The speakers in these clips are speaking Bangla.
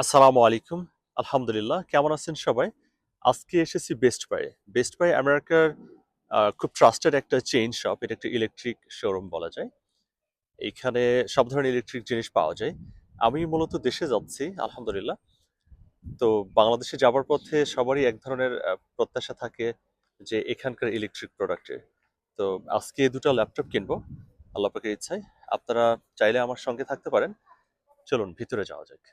আসসালামু আলাইকুম। আলহামদুলিল্লাহ, কেমন আছেন সবাই? আজকে এসেছি বেস্ট বাই বেস্ট বাই আমেরিকার খুব ট্রাস্টেড একটা চেইন শপ এটা একটা ইলেকট্রিক শোরুম বলা যায়। এইখানে সব ধরনের ইলেকট্রিক জিনিস পাওয়া যায়। আমি মূলত দেশে যাচ্ছি, আলহামদুলিল্লাহ। তো বাংলাদেশে যাবার পথে সবারই এক ধরনের প্রত্যাশা থাকে যে এখানকার ইলেকট্রিক প্রোডাক্টের তো আজকে দুটো ল্যাপটপ কিনবো, আল্লাহ পাকের ইচ্ছায়। আপনারা চাইলে আমার সঙ্গে থাকতে পারেন। চলুন, ভিতরে যাওয়া যাক।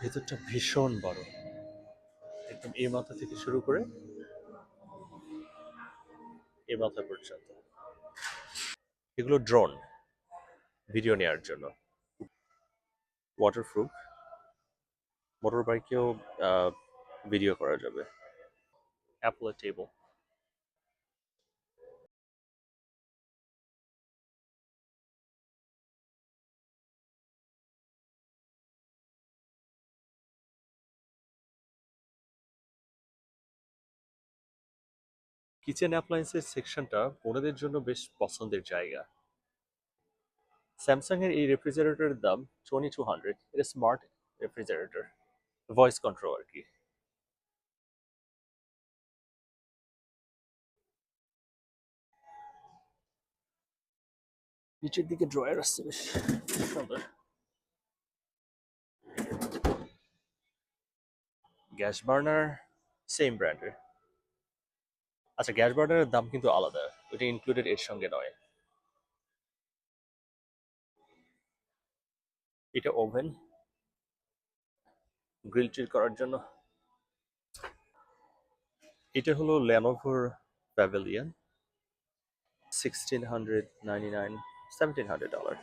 ভেতরটা ভীষণ বড়। একদম এ মাথা থেকে শুরু করে এ মাথা পর্যন্ত। এগুলো ড্রোন ভিডিও নেওয়ার জন্য। ওয়াটারপ্রুফ মোটর বাইকেও ভিডিও করা যাবে। অ্যাপল টেবল কিচেন অ্যাপ্লায়েন্সের সেকশনটা বোনেদের জন্য বেশ পছন্দের জায়গা। স্যামসাং এর এই রেফ্রিজারেটরের দাম টোয়েন্টি টু হান্ড্রেড এটা স্মার্ট রেফ্রিজারেটর ভয়েস কন্ট্রোল আর কি। নিচের দিকে ড্রয়ার আসছে বেশ, সুন্দর। গ্যাস বার্নার সেম ব্র্যান্ডের আচ্ছা গ্যাস বার্নারের দাম কিন্তু আলাদা। ওইটা ইনক্লুডেড এর সঙ্গে নয়। এটা ওভেন গ্রিল ট্রিল করার জন্য। এটা হলো ল্যানোভোর Pavilion sixteen hundred ninety nine seventeen hundred dollar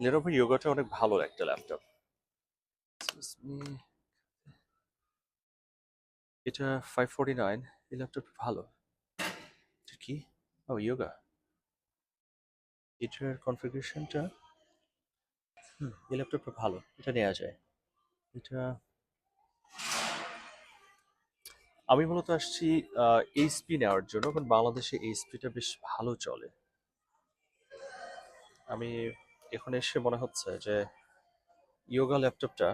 Lenovo ইয়োগাটা অনেক ভালো একটা ল্যাপটপ এটা ফাইভ ফোরটি নাইন এই ল্যাপটপ ভালো কি ও ইয়োগা এটার কনফিগারেশনটা হুম এই ল্যাপটপটা ভালো এটা নেওয়া যায় এটা আমি মূলত আসছি এইচপি নেওয়ার জন্য, কারণ বাংলাদেশে এইচপিটা বেশ ভালো চলে। আমি এখন এসে মনে হচ্ছে যে ইয়োগা ল্যাপটপটা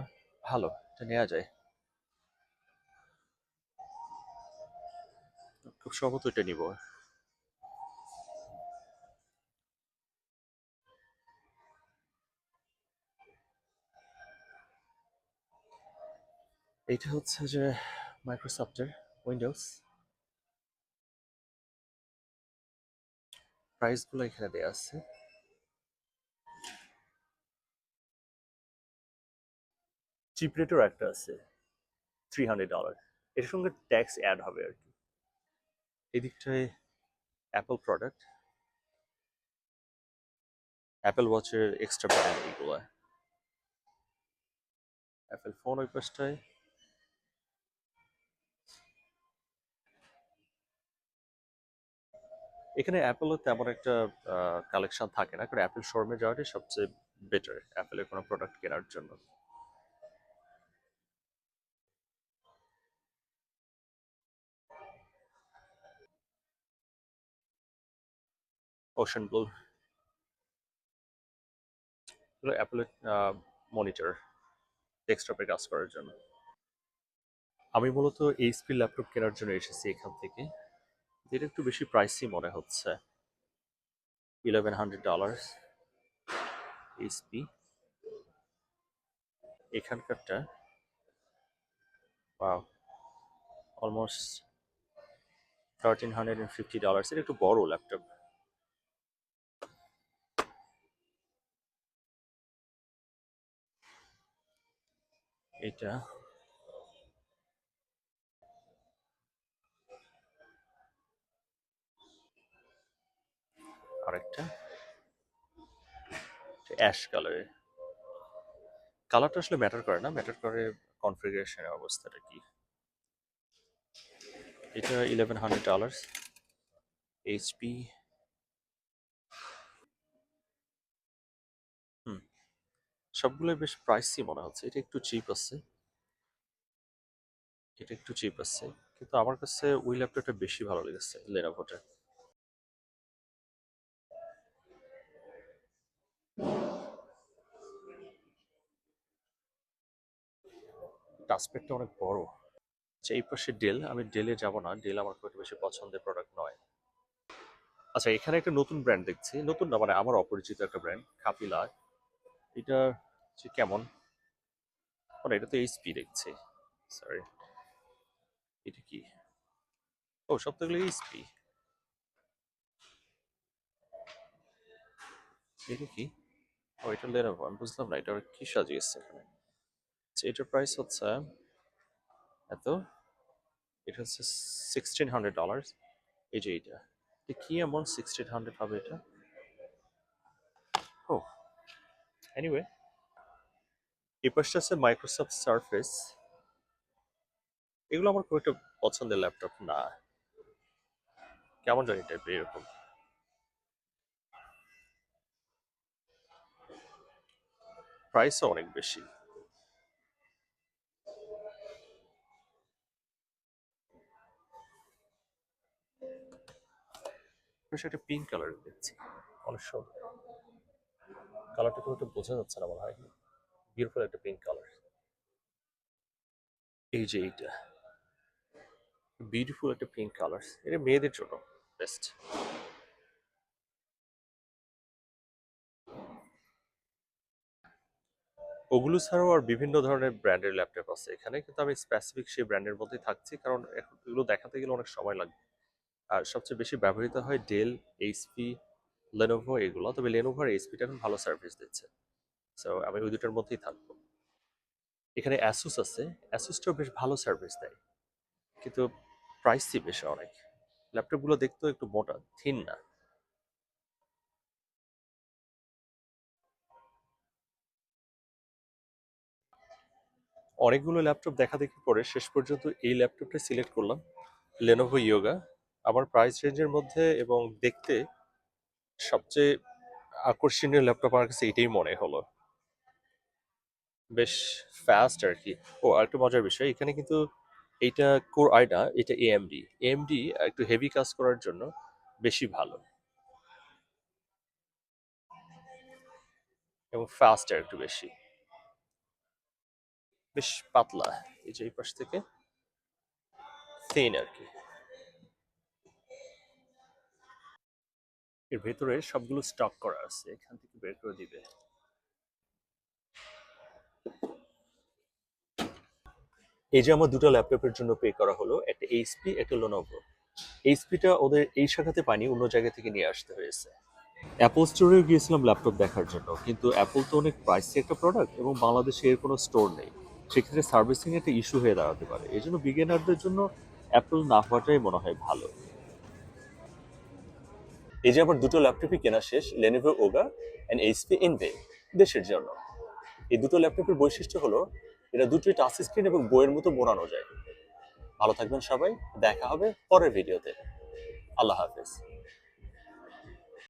ভালো, এটা নেওয়া যায়। খুব সম্ভবত এটা নিব। এইটা হচ্ছে যে মাইক্রোসফটের উইন্ডোজ প্রাইসগুলো এখানে দেওয়া আছে। চিপ রেটও একটা আছে থ্রি হান্ড্রেড ডলার এর সঙ্গে ট্যাক্স অ্যাড হবে আর কি। এদিকটায় অ্যাপল প্রোডাক্ট অ্যাপেল ওয়াচের এক্সট্রা ব্র্যান্ড এইগুলো অ্যাপেল ফোন ওই পাশটায়। এখানে অ্যাপেলও তেমন একটা কালেকশন থাকে না, কারণ অ্যাপেল শোরুমে যাওয়াটাই সবচেয়ে বেটার অ্যাপেলের কোনো প্রোডাক্ট কেনার জন্য। ওশান ব্লু হলো অ্যাপেলের মনিটর ডেস্কটপে কাজ করার জন্য। আমি মূলত এইচপি ল্যাপটপ কেনার জন্য এসেছি এখান থেকে। যেটা একটু বেশি প্রাইসই মনে হচ্ছে। Eleven hundred dollar HP এখানকারটা wow almost thirteen hundred and fifty dollars এটা একটু বড় ল্যাপটপ এটা। আরেকটা। অ্যাশ কালারের কালারটা আসলে ম্যাটার করে না, ম্যাটার করে কনফিগারেশনের অবস্থাটা কি? এটা eleven hundred dollars HP hmm সবগুলোই বেশ প্রাইসই মনে হচ্ছে। এটা একটু চিপ আছে। এটা একটু চিপ আছে। কিন্তু আমার কাছে ওই ল্যাপটপটা বেশি ভালো লেগেছে লেনোভোটা টাচপ্যাডটা অনেক বড়। আচ্ছা এই পাশে ডেল আমি ডেলে যাব না। ডেল আমার খুব একটা বেশি পছন্দের প্রোডাক্ট নয়। আচ্ছা এখানে একটা নতুন ব্র্যান্ড দেখছি। নতুন না মানে আমার অপরিচিত একটা ব্র্যান্ড কাপিলা এটা হচ্ছে কেমন? মানে এটা তো এইচপি দেখছি। সরি এটা কি? ও সব এগুলো এইচপি এটা কি? ও এটা লেনোভো আমি বুঝলাম না এটা কি সাজিয়েছে এখানে? আচ্ছা, এটার প্রাইস হচ্ছে এত? এটা হচ্ছে সিক্সটিন হান্ড্রেড ডলার এই যে এইটা। কি এমন সিক্সটিন হান্ড্রেড হবে এটা? ও এনিওয়ে এই পাশটা আছে মাইক্রোসফট সারফেস এগুলো আমার খুব একটা পছন্দের ল্যাপটপ না। কেমন জানি টাইপের এরকম। প্রাইসও অনেক বেশি। একটা পিঙ্ক কালার দেখছি। অনেক সুন্দর। কালারটা খুব একটা বোঝা যাচ্ছে না মনে হয়। বিউটিফুল একটা পিঙ্ক কালার এই যে এইটা। বিউটিফুল একটা পিঙ্ক কালার এটা মেয়েদের জন্য বেস্ট ওগুলো ছাড়াও আর বিভিন্ন ধরনের ব্র্যান্ডের ল্যাপটপ আছে এখানে কিন্তু আমি স্পেসিফিক সেই ব্র্যান্ডের মধ্যেই থাকছি কারণ এখন এগুলো দেখাতে গেলে অনেক সময় লাগবে আর সবচেয়ে বেশি ব্যবহৃত হয় ডেল এইচপি লেনোভো এগুলো তবে লেনোভো আর এইচপিটা এখন ভালো সার্ভিস দিচ্ছে। সো আমি ওই দুটার মধ্যেই থাকব। এখানে অ্যাসুস আছে। অ্যাসুসটাও বেশ ভালো সার্ভিস দেয়। কিন্তু প্রাইসই বেশ অনেক। ল্যাপটপগুলো দেখতেও একটু মোটা থিন না। অনেকগুলো ল্যাপটপ দেখা দেখি পরে শেষ পর্যন্ত এই ল্যাপটপটা সিলেক্ট করলাম। লেনোভো ইয়োগা আমার প্রাইস রেঞ্জের মধ্যে এবং দেখতে সবচেয়ে আকর্ষণীয় ল্যাপটপ আমার কাছে এটাই মনে হলো। বেশ ফাস্ট আর কি ও, আরেকটা মজার বিষয়, এখানে কিন্তু এইটা কোর আইটা এটা এএমডি এএমডি একটু হেভি কাজ করার জন্য বেশি ভালো। এবং ফাস্ট একটু বেশি। বেশ পাতলা, এই যে এই পাশ থেকে। থিন আর কি এর ভেতরে সবগুলো স্টক করা আছে, এখান থেকে বের করে দিবে। এই যে আমার দুটো ল্যাপটপের জন্য পে করা হলো, একটা এইচপি একটা লোনোভো এইচপিটা ওদের এই শাখাতে পানি অন্য জায়গা থেকে নিয়ে আসতে হয়েছে। অ্যাপল স্টোরেও গিয়েছিলাম ল্যাপটপ দেখার জন্য, কিন্তু অ্যাপল তো অনেক প্রাইসি একটা প্রোডাক্ট এবং বাংলাদেশে এর কোনো স্টোর নেই। সেক্ষেত্রে সার্ভিসিং একটা ইস্যু হয়ে দাঁড়াতে পারে। এই জন্য বিগিনারদের জন্য অ্যাপল না হওয়াটাই মনে হয় ভালো। এই যে আমার দুটো ল্যাপটপই কেনা শেষ Lenovo Yoga and HP Envy দেশের জন্য। এই দুটো ল্যাপটপের বৈশিষ্ট্য হলো এটা দুটোই টাচ স্ক্রিন এবং বইয়ের মতো মোড়ানো যায়। ভালো থাকবেন সবাই, দেখা হবে পরের ভিডিওতে আল্লাহ হাফেজ।